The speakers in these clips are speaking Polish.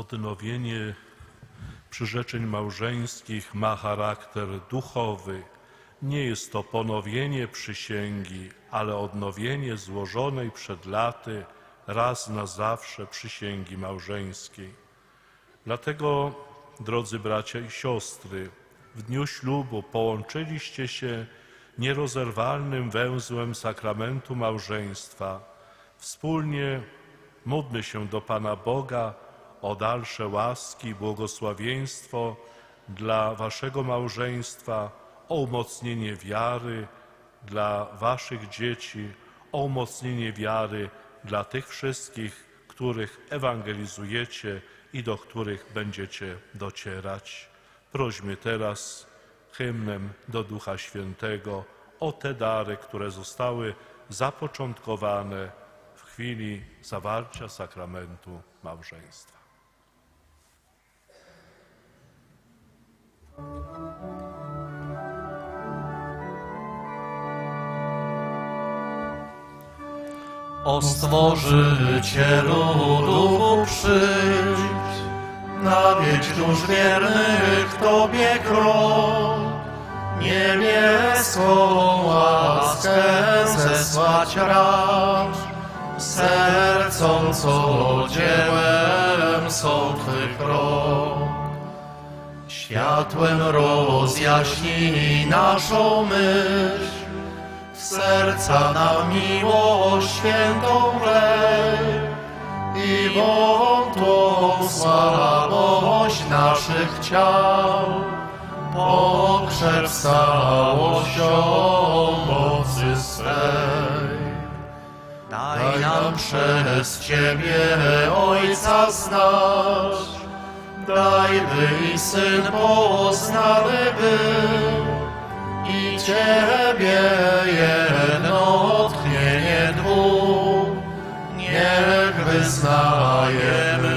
Odnowienie przyrzeczeń małżeńskich ma charakter duchowy. Nie jest to ponowienie przysięgi, ale odnowienie złożonej przed laty raz na zawsze przysięgi małżeńskiej. Dlatego, drodzy bracia i siostry, w dniu ślubu połączyliście się nierozerwalnym węzłem sakramentu małżeństwa. Wspólnie módlmy się do Pana Boga o dalsze łaski i błogosławieństwo dla Waszego małżeństwa, o umocnienie wiary dla Waszych dzieci, o umocnienie wiary dla tych wszystkich, których ewangelizujecie i do których będziecie docierać. Prośmy teraz hymnem do Ducha Świętego o te dary, które zostały zapoczątkowane w chwili zawarcia sakramentu małżeństwa. O Stworzycielu Duchu przyjdź, nawiedź dusz wiernych Tobie krok, niebieską łaskę zesłać racz, sercom, co dziełem są Twych rąk. Światłem rozjaśnij naszą myśl, serca na miłość świętą wlej i wątłą słabość naszych ciał pogrzeb z całością mocy swej. Daj nam przez Ciebie Ojca znać, daj by i Syn poznany był, i Ciebie niech wyznajemy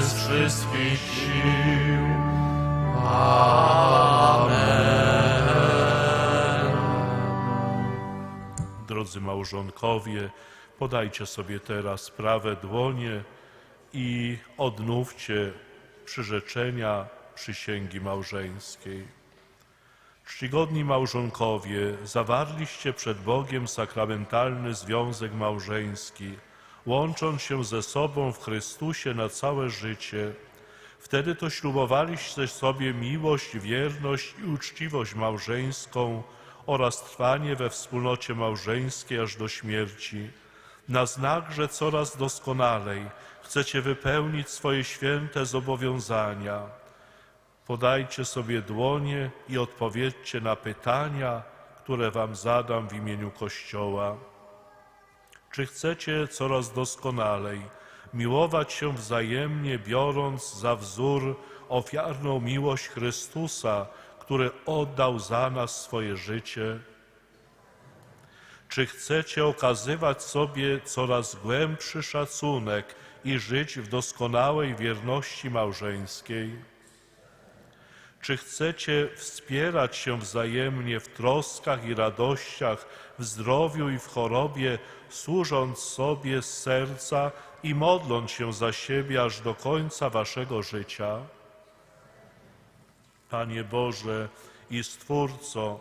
z wszystkich sił. Amen. Drodzy małżonkowie, podajcie sobie teraz prawe dłonie i odnówcie przyrzeczenia przysięgi małżeńskiej. Czcigodni małżonkowie, zawarliście przed Bogiem sakramentalny związek małżeński, łącząc się ze sobą w Chrystusie na całe życie. Wtedy to ślubowaliście sobie miłość, wierność i uczciwość małżeńską oraz trwanie we wspólnocie małżeńskiej aż do śmierci. Na znak, że coraz doskonalej chcecie wypełnić swoje święte zobowiązania. Podajcie sobie dłonie i odpowiedzcie na pytania, które Wam zadam w imieniu Kościoła. Czy chcecie coraz doskonalej miłować się wzajemnie, biorąc za wzór ofiarną miłość Chrystusa, który oddał za nas swoje życie? Czy chcecie okazywać sobie coraz głębszy szacunek i żyć w doskonałej wierności małżeńskiej? Czy chcecie wspierać się wzajemnie w troskach i radościach, w zdrowiu i w chorobie, służąc sobie z serca i modląc się za siebie aż do końca waszego życia? Panie Boże i Stwórco,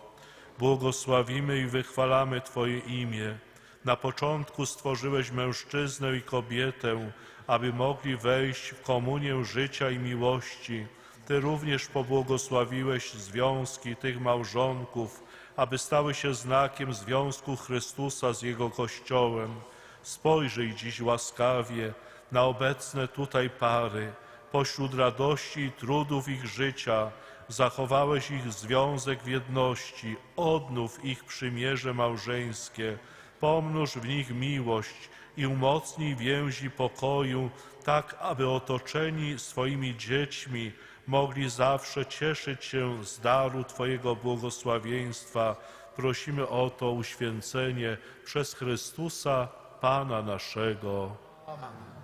błogosławimy i wychwalamy Twoje imię. Na początku stworzyłeś mężczyznę i kobietę, aby mogli wejść w komunię życia i miłości. Ty również pobłogosławiłeś związki tych małżonków, aby stały się znakiem związku Chrystusa z Jego Kościołem. Spojrzyj dziś łaskawie na obecne tutaj pary. Pośród radości i trudów ich życia zachowałeś ich związek w jedności. Odnów ich przymierze małżeńskie. Pomnóż w nich miłość i umocnij więzi pokoju, tak aby otoczeni swoimi dziećmi mogli zawsze cieszyć się z daru Twojego błogosławieństwa. Prosimy o to uświęcenie przez Chrystusa, Pana naszego. Amen.